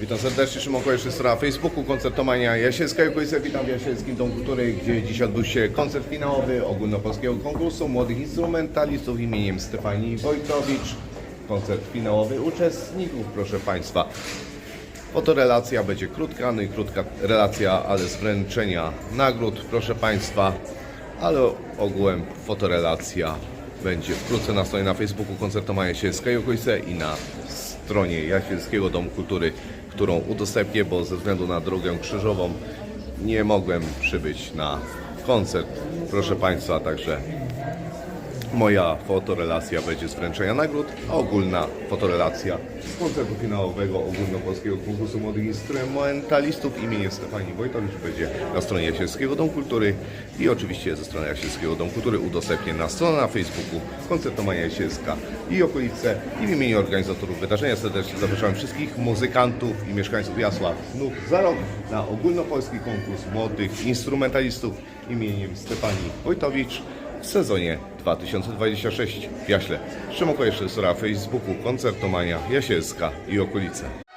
Witam serdecznie, Szymon Kojesz, na Facebooku, koncertomania Jasielska Jukojce. Witam w Jasielskim Domu Kultury, gdzie dziś odbył się koncert finałowy ogólnopolskiego konkursu młodych instrumentalistów imieniem Stefanii Wojtowicz. Koncert finałowy uczestników, proszę Państwa. Fotorelacja będzie krótka, no i krótka relacja, ale z wręczenia nagród, proszę Państwa. Ale ogółem fotorelacja będzie wkrótce na stronie na Facebooku koncertomania Jasielska Jukojce i na stronie Jasielskiego Domu Kultury, którą udostępnię, bo ze względu na drogę krzyżową nie mogłem przybyć na koncert. Proszę Państwa, także moja fotorelacja będzie z wręczenia nagród, a ogólna fotorelacja z koncertu finałowego ogólnopolskiego konkursu młodych instrumentalistów imienia Stefanii Wojtowicz będzie na stronie Jasielskiego Domu Kultury i oczywiście ze strony Jasielskiego Domu Kultury udostępnię na stronę na Facebooku koncertowania Jasielska i okolice. I w imieniu organizatorów wydarzenia serdecznie zapraszam wszystkich muzykantów i mieszkańców Jasła znów za rok na ogólnopolski konkurs młodych instrumentalistów imieniem Stefanii Wojtowicz w sezonie 2026 w Jaśle. Szymon Kojesz, na Facebooku, koncertomania Jasielska i okolice.